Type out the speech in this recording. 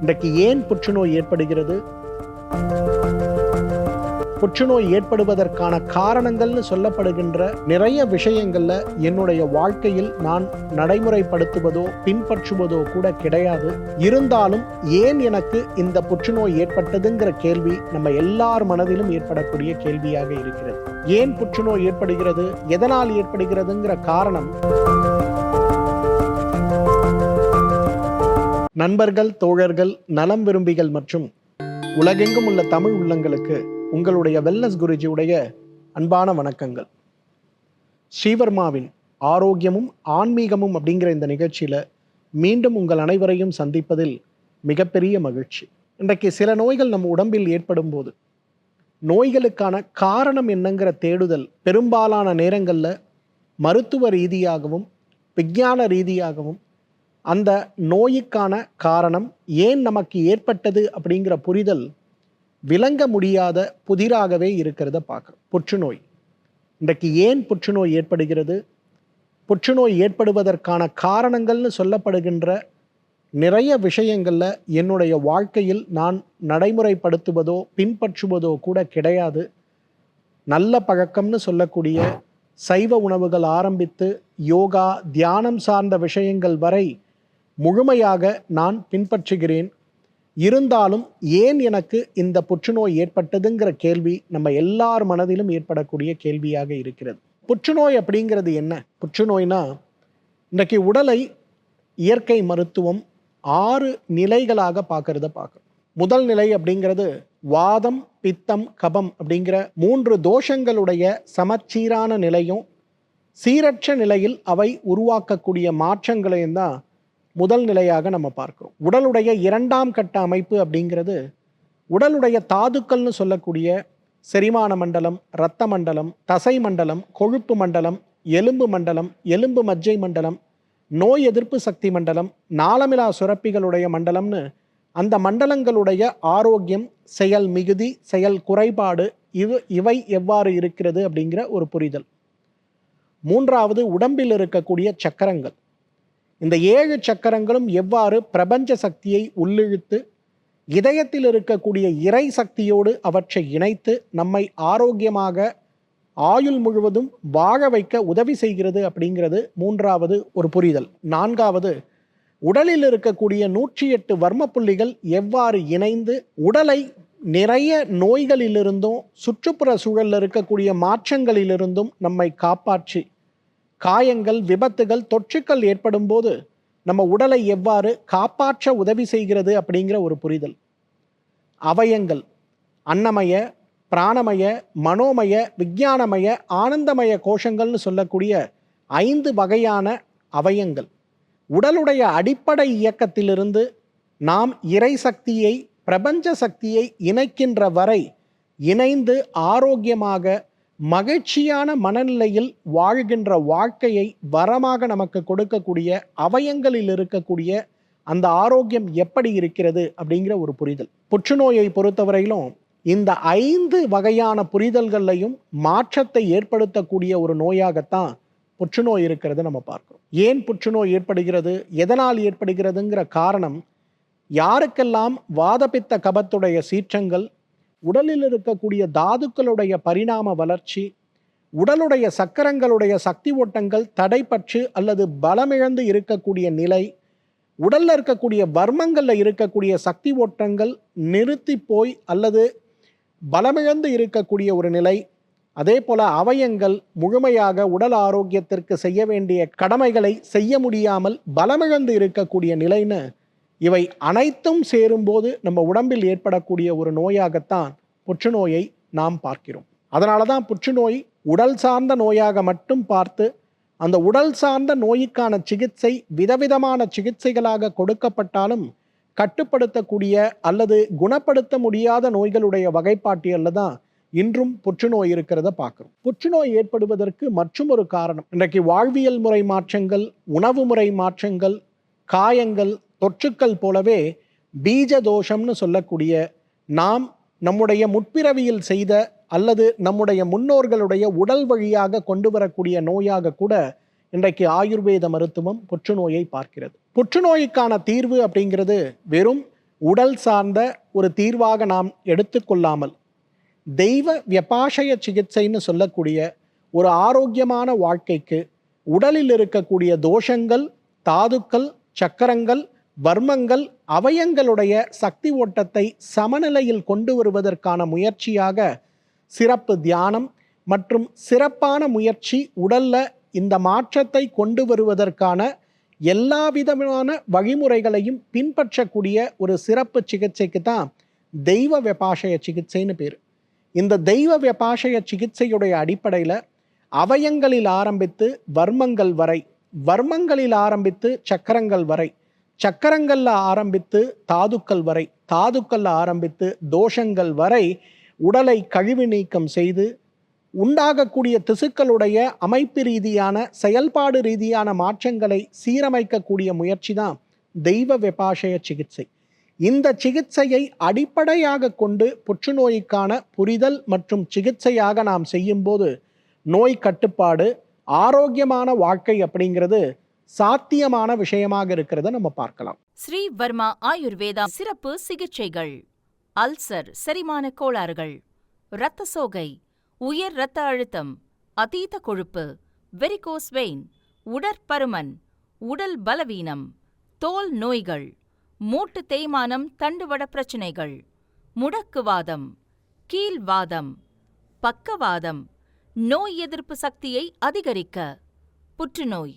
இன்றைக்கு ஏன் புற்றுநோய் ஏற்படுகிறது? புற்றுநோய் ஏற்படுவதற்கான காரணங்கள்னு சொல்லப்படுகின்ற நிறைய விஷயங்கள்ல என்னுடைய வாழ்க்கையில் நான் நடைமுறைப்படுத்துவதோ பின்பற்றுவதோ கூட கிடையாது. இருந்தாலும் ஏன் எனக்கு இந்த புற்றுநோய் ஏற்பட்டதுங்கிற கேள்வி நம்ம எல்லார் மனதிலும் ஏற்படக்கூடிய கேள்வியாக இருக்கிறது. ஏன் புற்றுநோய் ஏற்படுகிறது? எதனால் ஏற்படுகிறதுங்கிற காரணம் நண்பர்கள் தோழர்கள் நலம் விரும்பிகள் மற்றும் உலகெங்கும் உள்ள தமிழ் உள்ளங்களுக்கு உங்களுடைய வெல்னஸ் குருஜியுடைய அன்பான வணக்கங்கள். ஸ்ரீவர்மாவின் ஆரோக்கியமும் ஆன்மீகமும் அப்படிங்கிற இந்த நிகழ்ச்சியில் மீண்டும் உங்கள் அனைவரையும் சந்திப்பதில் மிகப்பெரிய மகிழ்ச்சி. இன்றைக்கு சில நோய்கள் நம்ம உடம்பில் ஏற்படும் போது நோய்களுக்கான காரணம் என்னங்கிற தேடுதல் பெரும்பாலான நேரங்களில் மருத்துவ ரீதியாகவும் விஞ்ஞான ரீதியாகவும் அந்த நோய்க்கான காரணம் ஏன் நமக்கு ஏற்பட்டது அப்படிங்கிற புரிதல் விளங்க முடியாத புதிராகவே இருக்கிறத பார்க்குறோம். புற்றுநோய். இன்றைக்கு ஏன் புற்றுநோய் ஏற்படுகிறது? புற்றுநோய் ஏற்படுவதற்கான காரணங்கள்னு சொல்லப்படுகின்ற நிறைய விஷயங்களில் என்னுடைய வாழ்க்கையில் நான் நடைமுறைப்படுத்துவதோ பின்பற்றுவதோ கூட கிடையாது. நல்ல பழக்கம்னு சொல்லக்கூடிய சைவ உணவுகள் ஆரம்பித்து யோகா தியானம் சார்ந்த விஷயங்கள் வரை முழுமையாக நான் பின்பற்றுகிறேன். இருந்தாலும் ஏன் எனக்கு இந்த புற்றுநோய் ஏற்பட்டதுங்கிற கேள்வி நம்ம எல்லார் மனதிலும் ஏற்படக்கூடிய கேள்வியாக இருக்கிறது. புற்றுநோய் அப்படிங்கிறது என்ன? புற்றுநோய்னா இன்றைக்கு உடலை இயற்கை மருத்துவம் ஆறு நிலைகளாக பார்க்கறத பார்க்குறோம். முதல் நிலை அப்படிங்கிறது வாதம் பித்தம் கபம் அப்படிங்கிற மூன்று தோஷங்களுடைய சமச்சீரான நிலையும் சீரற்ற நிலையில் அவை உருவாக்கக்கூடிய மாற்றங்களையும் தான் முதல் நிலையாக நம்ம பார்க்கிறோம். உடலுடைய இரண்டாம் கட்ட அமைப்பு அப்படிங்கிறது உடலுடைய தாதுக்கள்னு சொல்லக்கூடிய செரிமான மண்டலம் இரத்த மண்டலம் தசை மண்டலம் கொழுப்பு மண்டலம் எலும்பு மண்டலம் எலும்பு மஜ்ஜை மண்டலம் நோய் எதிர்ப்பு சக்தி மண்டலம் நாளமிலா சுரப்பிகளுடைய மண்டலம்னு அந்த மண்டலங்களுடைய ஆரோக்கியம் செயல் மிகுதி செயல் குறைபாடு இவ் இவை எவ்வாறு இருக்கிறது அப்படிங்கிற ஒரு புரிதல். மூன்றாவது உடம்பில் இருக்கக்கூடிய சக்கரங்கள். இந்த ஏழு சக்கரங்களும் எவ்வாறு பிரபஞ்ச சக்தியை உள்ளிழுத்து இதயத்தில் இருக்கக்கூடிய இறை சக்தியோடு அவற்றை இணைத்து நம்மை ஆரோக்கியமாக ஆயுள் முழுவதும் வாழ வைக்க உதவி செய்கிறது அப்படிங்கிறது மூன்றாவது ஒரு புரிதல். நான்காவது உடலில் இருக்கக்கூடிய நூற்றி எட்டு வர்ம புள்ளிகள் எவ்வாறு இணைந்து உடலை நிறைய நோய்களிலிருந்தும் சுற்றுப்புற சூழலில் இருக்கக்கூடிய மாற்றங்களிலிருந்தும் நம்மை காப்பாற்றி காயங்கள் விபத்துகள் தொற்றுக்கள் ஏற்படும் போது நம்ம உடலை எவ்வாறு காப்பாற்ற உதவி செய்கிறது அப்படிங்கிற ஒரு புரிதல். அவயங்கள் அன்னமய பிராணமய மனோமய விஞ்ஞானமய ஆனந்தமய கோஷங்கள்னு சொல்லக்கூடிய ஐந்து வகையான அவயங்கள். உடலுடைய அடிப்படை இயக்கத்திலிருந்து நாம் இறை சக்தியை பிரபஞ்ச சக்தியை இணைக்கின்ற வரை இணைந்து ஆரோக்கியமாக மகிழ்ச்சியான மனநிலையில் வாழ்கின்ற வாழ்க்கையை வரமாக நமக்கு கொடுக்கக்கூடிய அவயங்களில் இருக்கக்கூடிய அந்த ஆரோக்கியம் எப்படி இருக்கிறது அப்படிங்கிற ஒரு புரிதல். புற்றுநோயை பொறுத்தவரையிலும் இந்த ஐந்து வகையான புரிதல்கள்லையும் மாற்றத்தை ஏற்படுத்தக்கூடிய ஒரு நோயாகத்தான் புற்றுநோய் இருக்கிறது நம்ம பார்க்கிறோம். ஏன் புற்றுநோய் ஏற்படுகிறது? எதனால் ஏற்படுகிறதுங்கிற காரணம் யாருக்கெல்லாம் வாதபித்த கபத்துடைய சீற்றங்கள் உடலில் இருக்கக்கூடிய தாதுக்களுடைய பரிணாம வளர்ச்சி உடலுடைய சக்கரங்களுடைய சக்தி ஓட்டங்கள் தடைப்பற்று அல்லது பலமிழந்து இருக்கக்கூடிய நிலை உடலில் இருக்கக்கூடிய வர்மங்களில் இருக்கக்கூடிய சக்தி ஓட்டங்கள் நிறுத்தி போய் அல்லது பலமிழந்து இருக்கக்கூடிய ஒரு நிலை. அதே போல அவயங்கள் முழுமையாக உடல் ஆரோக்கியத்திற்கு செய்ய வேண்டிய கடமைகளை செய்ய முடியாமல் பலமிழந்து இருக்கக்கூடிய நிலைன்னு இவை அனைத்தும் சேரும்போது நம்ம உடம்பில் ஏற்படக்கூடிய ஒரு நோயாகத்தான் புற்றுநோயை நாம் பார்க்கிறோம். அதனால தான் புற்றுநோய் உடல் சார்ந்த நோயாக மட்டும் பார்த்து அந்த உடல் சார்ந்த நோய்க்கான சிகிச்சை விதவிதமான சிகிச்சைகளாக கொடுக்கப்பட்டாலும் கட்டுப்படுத்தக்கூடிய அல்லது குணப்படுத்த முடியாத நோய்களுடைய வகைப்பாட்டியலில் தான் இன்றும் புற்றுநோய் இருக்கிறத பார்க்குறோம். புற்றுநோய் ஏற்படுவதற்கு மற்றும் ஒரு காரணம் இன்றைக்கு வாழ்வியல் முறை மாற்றங்கள் உணவு முறை மாற்றங்கள் காயங்கள் தொற்றுக்கள் போலவே பீஜ தோஷம்னு சொல்லக்கூடிய நாம் நம்முடைய முற்பிறவியில் செய்த அல்லது நம்முடைய முன்னோர்களுடைய உடல் வழியாக கொண்டு வரக்கூடிய நோயாக கூட இன்றைக்கு ஆயுர்வேத மருத்துவம் புற்றுநோயை பார்க்கிறது. புற்றுநோய்க்கான தீர்வு அப்படிங்கிறது வெறும் உடல் சார்ந்த ஒரு தீர்வாக நாம் எடுத்துக்கொள்ளாமல் தெய்வ வியபாஷய சிகிச்சைன்னு சொல்லக்கூடிய ஒரு ஆரோக்கியமான வாழ்க்கைக்கு உடலில் இருக்கக்கூடிய தோஷங்கள் தாதுக்கள் சக்கரங்கள் வர்மங்கள் அவயங்களுடைய சக்தி ஓட்டத்தை சமநிலையில் கொண்டு வருவதற்கான முயற்சியாக சிறப்பு தியானம் மற்றும் சிறப்பான முயற்சி உடல்ல இந்த மாற்றத்தை கொண்டு வருவதற்கான எல்லா விதமான வழிமுறைகளையும் பின்பற்றக்கூடிய ஒரு சிறப்பு சிகிச்சைக்கு தான் தெய்வ வெபாஷய சிகிச்சைன்னு பேர். இந்த தெய்வ வெபாஷய சிகிச்சையுடைய அடிப்படையில் அவயங்களில் ஆரம்பித்து வர்மங்கள் வரை வர்மங்களில் ஆரம்பித்து சக்கரங்கள் வரை சக்கரங்கள்ல ஆரம்பித்து தாதுக்கள் வரை தாதுக்கள்ல ஆரம்பித்து தோஷங்கள் வரை உடலை கழிவு நீக்கம் செய்து உண்டாகக்கூடிய திசுக்களுடைய அமைப்பு ரீதியான செயல்பாடு ரீதியான மாற்றங்களை சீரமைக்கக்கூடிய முயற்சி தான் தெய்வ வெபாஷய சிகிச்சை. இந்த சிகிச்சையை அடிப்படையாக கொண்டு புற்றுநோய்க்கான புரிதல் மற்றும் சிகிச்சையாக நாம் செய்யும்போது நோய் கட்டுப்பாடு ஆரோக்கியமான வாழ்க்கை அப்படிங்கிறது சாத்தியமான விஷயமாக இருக்கிறத நம்ம பார்க்கலாம். ஸ்ரீ வர்மா ஆயுர்வேதா சிறப்பு சிகிச்சைகள். அல்சர் செரிமான கோளாறுகள். இரத்த சோகை உயர் இரத்த அழுத்தம் அதீத கொழுப்பு வெரிகோஸ் வெயின் உடற்பருமன் உடல் பலவீனம் தோல் நோய்கள் மூட்டு தேய்மானம் தண்டுவட பிரச்சினைகள் முடக்குவாதம் கீழ்வாதம் பக்கவாதம் நோய் எதிர்ப்பு சக்தியை அதிகரிக்க புற்றுநோய்.